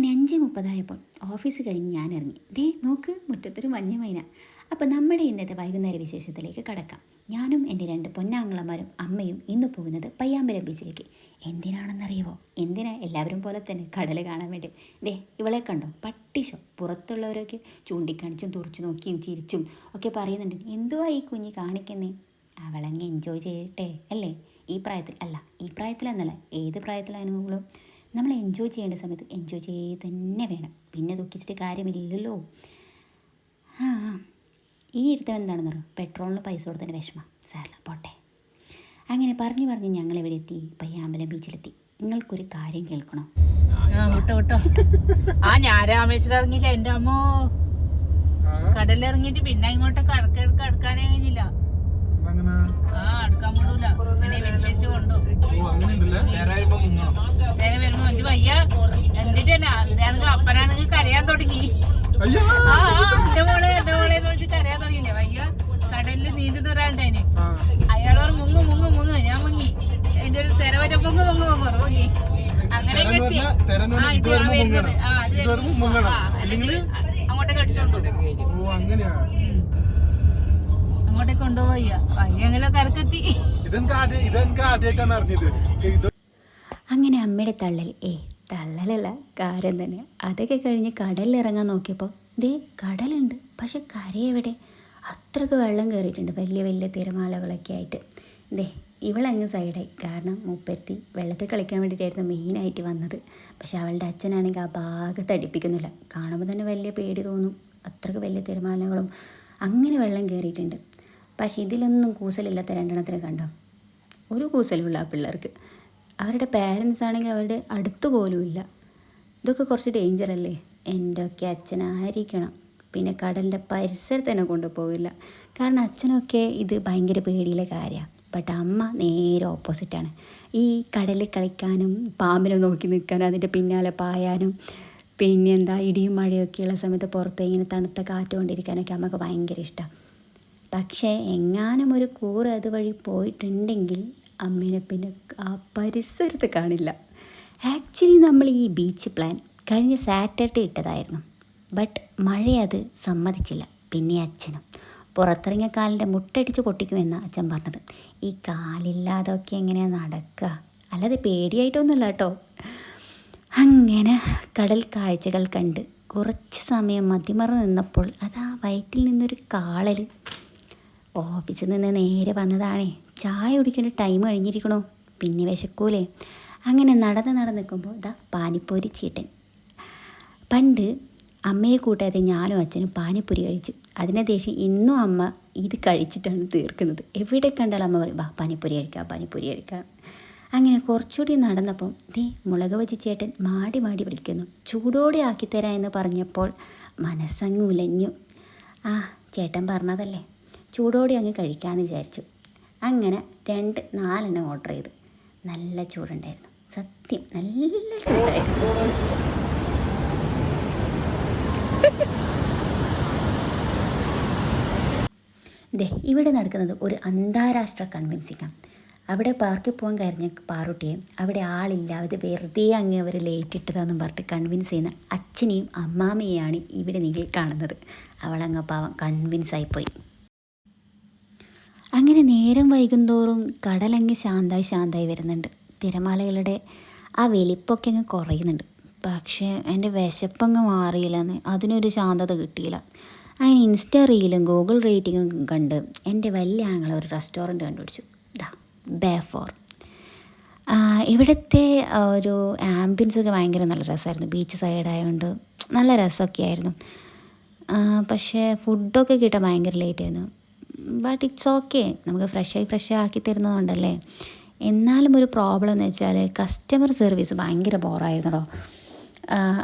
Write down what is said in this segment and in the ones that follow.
അങ്ങനെ അഞ്ച് മുപ്പതായപ്പോൾ ഓഫീസ് കഴിഞ്ഞ് ഞാൻ ഇറങ്ങി. ദേ നോക്ക് മുറ്റത്തൊരു മഞ്ഞ മൈന അപ്പോൾ നമ്മുടെ ഇന്നത്തെ വൈകുന്നേര വിശേഷത്തിലേക്ക് കടക്കാം. ഞാനും എന്റെ രണ്ട് പൊന്നാങ്ങളമാരും അമ്മയും ഇന്ന് പോകുന്നത് പയ്യാമ്പലം ബീച്ചിലേക്ക് എന്തിനാണെന്നറിയുമോ എന്തിനാ എല്ലാവരും പോലെ തന്നെ കടൽ കാണാൻ വേണ്ടി? ദേ ഇവളെ കണ്ടോ? പട്ടിഷോ പുറത്തുള്ളവരൊക്കെ ചൂണ്ടിക്കാണിച്ചും തുറച്ചു നോക്കിയും ചിരിച്ചും ഒക്കെ പറയുന്നുണ്ട്. എന്തോ ഈ കുഞ്ഞി കാണിക്കുന്നേ? അവളങ്ങ് എൻജോയ് ചെയ്യട്ടെ അല്ലേ? ഈ പ്രായത്തിൽ അല്ല ഈ പ്രായത്തിലെന്നല്ല. ഏത് പ്രായത്തിലാണെങ്കിലും നമ്മൾ എൻജോയ് ചെയ്യേണ്ട സമയത്ത് എൻജോയ് ചെയ്ത് തന്നെ വേണം. പിന്നെ ദുഃഖിച്ചിട്ട് കാര്യമില്ലല്ലോ. ആ. ഈ ഇരുത്തം എന്താണെന്ന് പറയും പെട്രോളിന് പൈസ കൊടുത്തതിന് വിഷമം. സാറില്ല പോട്ടെ. അങ്ങനെ പറഞ്ഞു പറഞ്ഞ് ഞങ്ങൾ എവിടെ എത്തി. പയ്യാമ്പലം ബീച്ചിലെത്തി നിങ്ങൾക്കൊരു കാര്യം കേൾക്കണോ? ആ ഞാൻ രാമേശ്വരം ഇറങ്ങിയില്ല എന്റെ അമ്മോ. കടലിറങ്ങിയിട്ട് പിന്നെ ഇങ്ങോട്ട് കടക്ക് അടുക്കാനേ കഴിഞ്ഞില്ല. ആ അടുക്കാൻ വിടൂല പിന്നെ വലിച്ചു കൊണ്ടു. അങ്ങനെയുണ്ടല്ലേ വരുമ്പോ എന്റെ വയ്യ. എന്നിട്ട് തന്നെ ഇതാണെങ്കിൽ അപ്പനാണെങ്കിൽ കരയാൻ തുടങ്ങി. ആ എന്റെ മോൾ എന്റെ മോളെ വിളിച്ച് കരയാൻ തുടങ്ങിയില്ലേ? വയ്യ കടലിൽ നീന്തുന്ന ഒരാളുണ്ടായിന് അയാളോട് മുങ്ങ് മുങ്ങ് മുങ്ങ്. ഞാൻ മുങ്ങി. എന്റെ ഒരു തെര വരെ പൊങ്ങ് പൊങ്ങ് പൊങ്ങ് മുങ്ങി അങ്ങനെയൊക്കെ എത്തി. ആ ഇത് വരുന്നത്. ആ അത് മുങ്ങണം. ആ, അല്ലെങ്കിൽ അങ്ങോട്ടേക്ക് അടിച്ചോണ്ടു അങ്ങനെയാ. അങ്ങോട്ടേക്ക് കൊണ്ടുപോയി അങ്ങനെ കരക്കെത്തി? ഇതെനിക്ക് ആദ്യം ഇതെനിക്ക് ആദ്യമായിട്ടാണ് അറിഞ്ഞത്. അങ്ങനെ അമ്മയുടെ തള്ളൽ. ഏ തള്ളലല്ല കാരം തന്നെ. അതൊക്കെ കഴിഞ്ഞ് കടലിൽ ഇറങ്ങാൻ നോക്കിയപ്പോൾ ദേ കടലുണ്ട്. പക്ഷെ കരയെവിടെ? അത്രയ്ക്ക് വെള്ളം കയറിയിട്ടുണ്ട് വലിയ വലിയ തിരമാലകളൊക്കെ ആയിട്ട്. ദേ ഇവളങ്ങ് സൈഡായി. കാരണം മുപ്പത്തി വെള്ളത്തിൽ കളിക്കാൻ വേണ്ടിയിട്ടായിരുന്നു മെയിനായിട്ട് വന്നത്. പക്ഷെ അവളുടെ അച്ഛനാണെങ്കിൽ ആ ഭാഗത്ത് അടിപ്പിക്കുന്നില്ല. കാണുമ്പോൾ തന്നെ വലിയ പേടി തോന്നും. അത്രയ്ക്ക് വലിയ തിരമാലകളും. അങ്ങനെ വെള്ളം കയറിയിട്ടുണ്ട് പക്ഷെ ഇതിലൊന്നും കൂസലില്ലാത്ത രണ്ടെണ്ണത്തിന് കണ്ടോ? ഒരു കൂസലുമില്ല ആ പിള്ളേർക്ക്. അവരുടെ പേരൻസ് ആണെങ്കിൽ അവരുടെ അടുത്ത് പോലും ഇല്ല. ഇതൊക്കെ കുറച്ച് ഡേഞ്ചർ അല്ലേ? എന്റെ ഒക്കെ അച്ഛനായിരിക്കണം. പിന്നെ കടലിന്റെ പരിസരത്ത് കൊണ്ടുപോകില്ല. കാരണം അച്ഛനൊക്കെ ഇത് ഭയങ്കര പേടിയിലെ കാര്യമാണ് ബട്ട് അമ്മ നേരെ ഓപ്പോസിറ്റാണ് ഈ കടലിൽ കളിക്കാനും പാമ്പിനെ നോക്കി നിൽക്കാനും അതിന്റെ പിന്നാലെ പായാനും പിന്നെ എന്താ ഇടിയും മഴയൊക്കെയുള്ള സമയത്ത് പുറത്ത് ഇങ്ങനെ തണുത്ത കാറ്റ് കൊണ്ടിരിക്കാനൊക്കെ അമ്മയ്ക്ക് ഭയങ്കര ഇഷ്ടമാണ് പക്ഷേ എങ്ങാനും ഒരു കൂറ് അതുവഴി പോയിട്ടുണ്ടെങ്കിൽ അമ്മേനെ പിന്നെ ആ പരിസരത്ത് കാണില്ല. ആക്ച്വലി നമ്മൾ ഈ ബീച്ച് പ്ലാൻ കഴിഞ്ഞ സാറ്റർഡേ ഇട്ടതായിരുന്നു. ബട്ട് മഴ അത് സമ്മതിച്ചില്ല. പിന്നെ അച്ഛനും. പുറത്തിറങ്ങിയ കാലിന്റെ മുട്ടടിച്ച് പൊട്ടിക്കുമെന്ന അച്ഛൻ പറഞ്ഞത്. ഈ കാലില്ലാതൊക്കെ എങ്ങനെയാണ് നടക്കുക അല്ലാതെ പേടിയായിട്ടൊന്നുമില്ല കേട്ടോ. അങ്ങനെ കടൽ കാഴ്ചകൾ കണ്ട് കുറച്ച് സമയം മതിമറ നിന്നപ്പോൾ അത് ആ വയറ്റിൽ നിന്നൊരു കാളൽ ഓഫീസിൽ നിന്ന് നേരെ വന്നതാണേ. ചായ കുടിക്കേണ്ട ടൈം കഴിഞ്ഞിരിക്കണോ. പിന്നെ വിശക്കൂലേ. അങ്ങനെ നടന്ന് നടന്ന് നിൽക്കുമ്പോൾ ഇതാ പാനിപ്പൂരി ചീട്ടൻ. പണ്ട് അമ്മയെ കൂട്ടാതെ ഞാനും അച്ഛനും പാനിപ്പൂരി കഴിച്ചു. അതിനെ ദേഷ്യം ഇന്നും അമ്മ ഇത് കഴിച്ചിട്ടാണ് തീർക്കുന്നത്. എവിടെ കണ്ടാലും അമ്മ പറയും വാ പാനിപ്പൂരി കഴിക്കാം പാനിപ്പൂരി കഴിക്കാം. അങ്ങനെ കുറച്ചുകൂടി നടന്നപ്പം ദേ മുളക് വച്ച് ചേട്ടൻ മാടി മാടി വിളിക്കുന്നു. ചൂടോടെ ആക്കിത്തരാ എന്ന് പറഞ്ഞപ്പോൾ മനസ്സങ്ങ് ഉലഞ്ഞു. ആ ചേട്ടൻ പറഞ്ഞതല്ലേ? ചൂടോടെ അങ്ങ് കഴിക്കാമെന്ന് വിചാരിച്ചു. അങ്ങനെ രണ്ട് നാലെണ്ണം ഓർഡർ ചെയ്തു. നല്ല ചൂടുണ്ടായിരുന്നു. സത്യം നല്ല ചൂടായിരുന്നു. ദേ ഇവിടെ നടക്കുന്നത് ഒരു അന്താരാഷ്ട്ര കൺവിൻസിങ്ങാണ് അവിടെ പാർക്കിൽ പോകാൻ കരഞ്ഞ പാറുട്ടിയെ അവിടെ ആളില്ലാതെ വെറുതെ അങ്ങ് അവർ ലേറ്റ് ഇട്ടതാന്നും പറഞ്ഞിട്ട് കൺവിൻസ് ചെയ്യുന്ന അച്ഛനെയും അമ്മാമ്മയെയാണ് ഇവിടെ നിങ്ങൾ കാണുന്നത്. അവളങ്ങ് പാവം കൺവിൻസ് ആയിപ്പോയി. അങ്ങനെ നേരം വൈകുന്തോറും കടലങ്ങ് ശാന്തായി ശാന്തായി വരുന്നുണ്ട്. തിരമാലകളുടെ ആ വലിപ്പൊക്കെ അങ്ങ് കുറയുന്നുണ്ട്. പക്ഷേ എന്റെ വിശപ്പങ്ങ് മാറിയില്ലെന്ന് അതിനൊരു ശാന്തത കിട്ടിയില്ല. അങ്ങനെ ഇൻസ്റ്റാ റീലും ഗൂഗിൾ റേറ്റിങ്ങും കണ്ട് എന്റെ വലിയ ആങ്ങളെ ഒരു റെസ്റ്റോറന്റ് കണ്ടുപിടിച്ചു. ദാ ബേഫോർ ഇവിടുത്തെ ഒരു ആംബിയൻസൊക്കെ ഭയങ്കര നല്ല രസമായിരുന്നു. ബീച്ച് സൈഡായതുകൊണ്ട് നല്ല രസമൊക്കെ ആയിരുന്നു. പക്ഷേ ഫുഡൊക്കെ കിട്ടാൻ ഭയങ്കര ലേറ്റ് ആയിരുന്നു ബട്ട് ഇറ്റ്സ് ഓക്കെ നമുക്ക് ഫ്രഷായി ഫ്രഷ് ആക്കി തരുന്നതുകൊണ്ടല്ലേ എന്നാലും ഒരു പ്രോബ്ലം എന്ന് വെച്ചാൽ കസ്റ്റമർ സർവീസ് ഭയങ്കര ബോറായിരുന്നല്ലോ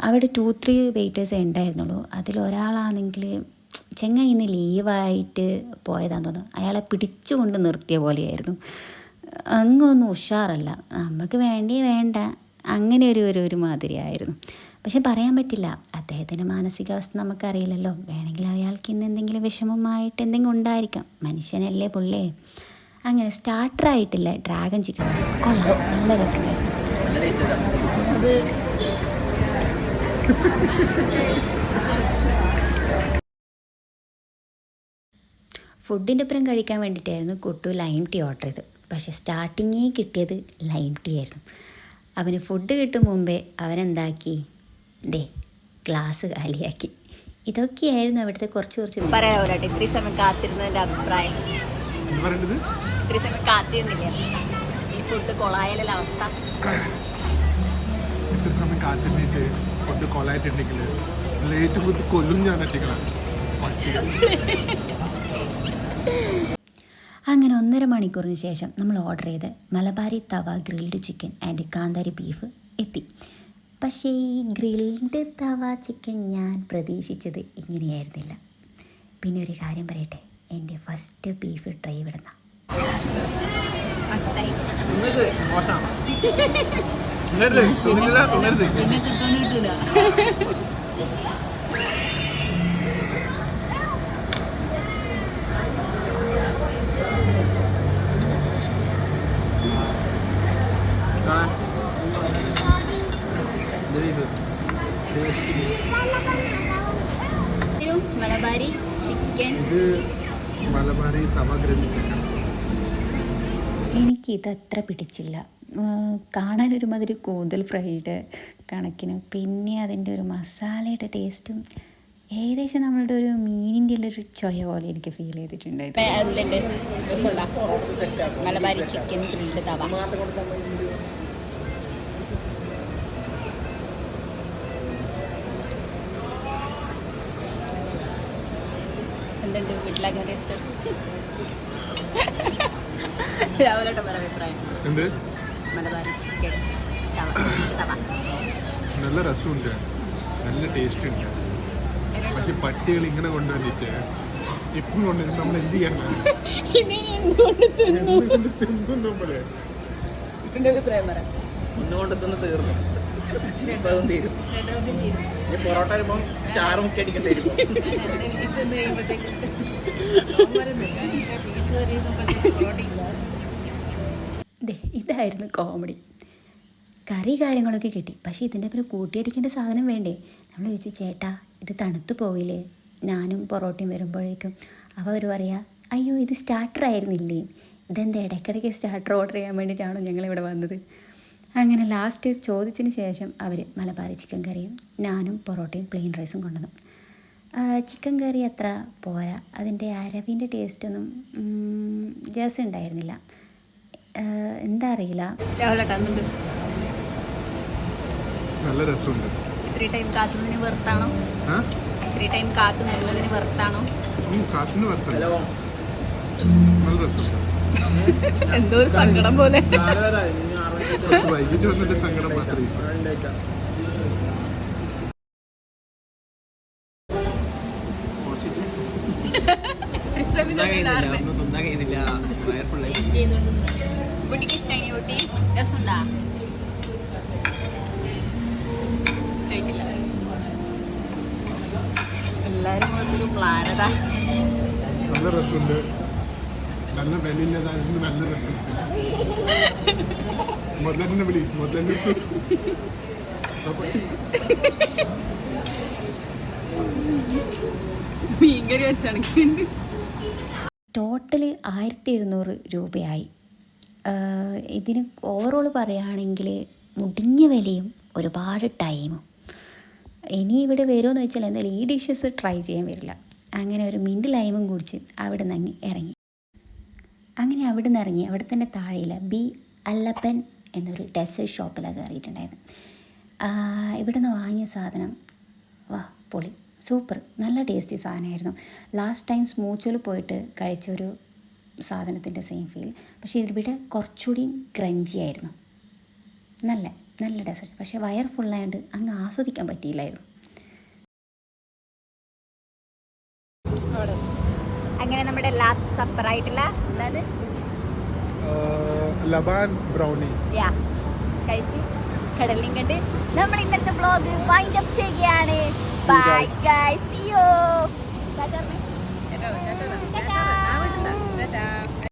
അവിടെ ടു ത്രീ വെയിറ്റേഴ്സേ ഉണ്ടായിരുന്നുള്ളൂ. അതിലൊരാളാണെങ്കിൽ ചെങ്ങ ഇന്ന് ലീവായിട്ട് പോയതാന്ന് തോന്നുന്നു. അയാളെ പിടിച്ചുകൊണ്ട് നിർത്തിയ പോലെയായിരുന്നു. അങ്ങൊന്നും ഉഷാറല്ല. നമുക്ക് വേണ്ടി വേണ്ട. അങ്ങനെ ഒരു ഒരു മാതിരിയായിരുന്നു. പക്ഷെ പറയാൻ പറ്റില്ല. അദ്ദേഹത്തിന്റെ മാനസികാവസ്ഥ നമുക്കറിയില്ലല്ലോ. വേണമെങ്കിൽ അയാൾക്ക് ഇന്ന് എന്തെങ്കിലും വിഷമമായിട്ട് എന്തെങ്കിലും ഉണ്ടായിരിക്കാം. മനുഷ്യനല്ലേ പുള്ളേ. അങ്ങനെ സ്റ്റാർട്ടർ ആയിട്ടില്ല ഡ്രാഗൺ ചിക്കൻ. കൊള്ളാം. നല്ല രസമായിരുന്നു ഫുഡിന്റെ ഒപ്പം കഴിക്കാൻ വേണ്ടിയിട്ടായിരുന്നു കുട്ടു ലൈം ടീ ഓർഡർ ചെയ്തത്. പക്ഷേ സ്റ്റാർട്ടിങ്ങേ കിട്ടിയത് ലൈം ടീ ആയിരുന്നു. അവന് ഫുഡ് കിട്ടും മുമ്പേ അവനെന്താക്കി? ഡേ ഗ്ലാസ് കാലിയാക്കി ഇതൊക്കെയായിരുന്നു അവിടുത്തെ കുറച്ച് കുറച്ച് പറയാമല്ലോ ഇത്രയും സമയം കാത്തിരുന്നതിന്റെ അഭിപ്രായം. ഇത്രയും സമയം കാത്തിരുന്നില്ലേ? ഈ ഫുഡ് കൊളായാലുള്ള അവസ്ഥ. ഇത്ര സമയം കാത്തിരുന്നിട്ട് ഫുഡ് കൊളായിട്ടുണ്ടെങ്കിൽ ലേറ്റ് കുത്തി കൊല്ലും ഞാൻ ഒറ്റക്കണം അങ്ങനെ ഒന്നര മണിക്കൂറിന് ശേഷം നമ്മൾ ഓർഡർ ചെയ്ത് Malabari tawa grilled chicken and കാന്താരി ബീഫ് എത്തി. പക്ഷേ ഈ ഗ്രിൽഡ് തവ ചിക്കൻ ഞാൻ പ്രതീക്ഷിച്ചത് ഇങ്ങനെയായിരുന്നില്ല. പിന്നെ ഒരു കാര്യം പറയട്ടെ എന്റെ ഫസ്റ്റ് ബീഫ് ട്രൈ ഇവിടുന്ന കിട്ടൂല. മലബാരി ചിക്കൻ. ഇത് മലബാരി തവ ഗ്രന്ഥി ചിക്കൻ എനിക്കിത് അത്ര പിടിച്ചില്ല. കാണാൻ ഒരുമാതിരി കൂന്തൽ ഫ്രൈഡ് കണക്കിന്. പിന്നെ അതിന്റെ ഒരു മസാലയുടെ ടേസ്റ്റും ഏകദേശം നമ്മളുടെ ഒരു മീനിന്റെ ഒരു ചൊയ പോലെ എനിക്ക് ഫീൽ ചെയ്തിട്ടുണ്ടായിരുന്നു. Malabari chicken grilled tawa. എന്തുണ്ട് വീട്ടിലാക്കുന്ന ടേസ്റ്റ് രാവിലെ പറ അഭിപ്രായം. എന്ത്? മലബാരി ചിക്കൻ തവ. തവ. നല്ല രസമുണ്ട്. നല്ല ടേസ്റ്റ് ഉണ്ട്. പക്ഷെ പട്ടികൾ ഇങ്ങനെ കൊണ്ടുവന്നിട്ട് ഇപ്പം കൊണ്ടുവന്നിട്ട് നമ്മൾ എന്ത് ചെയ്യാൻ തിന്നും? നമ്മൾ? ഒന്നുകൊണ്ട് തിന്ന് തീർന്നു. തീരും ഇനി പൊറോട്ട വരുമ്പം ചാറ് മുക്കി അടിക്കേണ്ടി വരും. ഇതായിരുന്നു കോമഡി കറി കാര്യങ്ങളൊക്കെ കിട്ടി. പക്ഷേ ഇതിന്റെ പിന്നെ കൂട്ടിയടിക്കേണ്ട സാധനം വേണ്ടേ? നമ്മൾ ചോദിച്ചു ചേട്ടാ ഇത് തണുത്തു പോയില്ലേ? ഞാനും പൊറോട്ടയും വരുമ്പോഴേക്കും. അപ്പോൾ അവർ പറയാ അയ്യോ ഇത് സ്റ്റാർട്ടർ ആയിരുന്നില്ലേ? ഇതെന്താ ഇടയ്ക്കിടയ്ക്ക് സ്റ്റാർട്ടർ ഓർഡർ ചെയ്യാൻ വേണ്ടിയിട്ടാണോ ഞങ്ങളിവിടെ വന്നത്? അങ്ങനെ ലാസ്റ്റ് ചോദിച്ചതിന് ശേഷം അവർ മലബാറി ചിക്കൻ കറിയും ഞാനും പൊറോട്ടയും പ്ലെയിൻ റൈസും കൊണ്ടുവന്നു. ചിക്കൻ കറി അത്ര പോരാ. അതിന്റെ അരവിന്റെ ടേസ്റ്റൊന്നും ജേഴ്സി ഉണ്ടായിരുന്നില്ല. എന്താ അറിയില്ല. നല്ല രസമുണ്ട്. ഇത്രയും ടൈം കാത്തുന്നതിന് വെറുത്താണോ? ആ? ഇത്രയും ടൈം കാത്തു നിന്നതിന് വെറുത്താണോ എന്തോ ഒരു സങ്കടം പോലെ. വൈകിട്ട് വന്നിട്ട് സങ്കടം മാത്രമേ എല്ലാരും ഒരു നല്ല രസമുണ്ട് നല്ല വെല്ലിന്റെതായിരുന്നു നല്ല രസമുണ്ട് മുതലെന്നെ വിളി. മീൻകറി വെച്ചാണ് ടോട്ടൽ ആയിരത്തി എഴുന്നൂറ് രൂപയായി. ഇതിന് ഓവറോൾ പറയുകയാണെങ്കിൽ മുടിഞ്ഞ വിലയും ഒരുപാട് ടൈമും ഇനി ഇവിടെ വരുമെന്ന് വെച്ചാൽ എന്തായാലും ഈ ഡിഷസ് ട്രൈ ചെയ്യാൻ വരില്ല. അങ്ങനെ ഒരു മിന്റ് ലൈമും കുടിച്ച് അവിടെ നിന്ന് ഇറങ്ങി. അങ്ങനെ അവിടെ നിന്ന് ഇറങ്ങി. അവിടെ തന്നെ താഴെയില്ല. ബി അല്ലപ്പൻ എന്നൊരു ഡെസേർട്ട് ഷോപ്പിലാണ് കയറിയിട്ടുണ്ടായിരുന്നു. ഇവിടെ നിന്ന് വാങ്ങിയ സാധനം വാ പൊളി സൂപ്പർ നല്ല ടേസ്റ്റി സാധനമായിരുന്നു. ലാസ്റ്റ് ടൈം സ്മൂച്ചിൽ പോയിട്ട് കഴിച്ചൊരു സാധനത്തിന്റെ സെയിം ഫീൽ. പക്ഷേ ഇതിവിടെ കുറച്ചുകൂടി ക്രഞ്ചി ആയിരുന്നു. നല്ല നല്ല ഡെസേർട്ട് പക്ഷേ വയർ ഫുള്ളായതുകൊണ്ട് അങ്ങ് ആസ്വദിക്കാൻ പറ്റിയില്ലായിരുന്നു. അങ്ങനെ നമ്മുടെ ലാസ്റ്റ് സപ്പറായിട്ടുള്ള എന്താണ് ലബാൻ ബ്രൗണി കഴിച്ച് കടലിലും കണ്ട് നമ്മൾ ഇന്നത്തെ ബ്ലോഗ് വൈൻഡ് അപ്പ് ചെയ്യുകയാണ്. Bye guys see you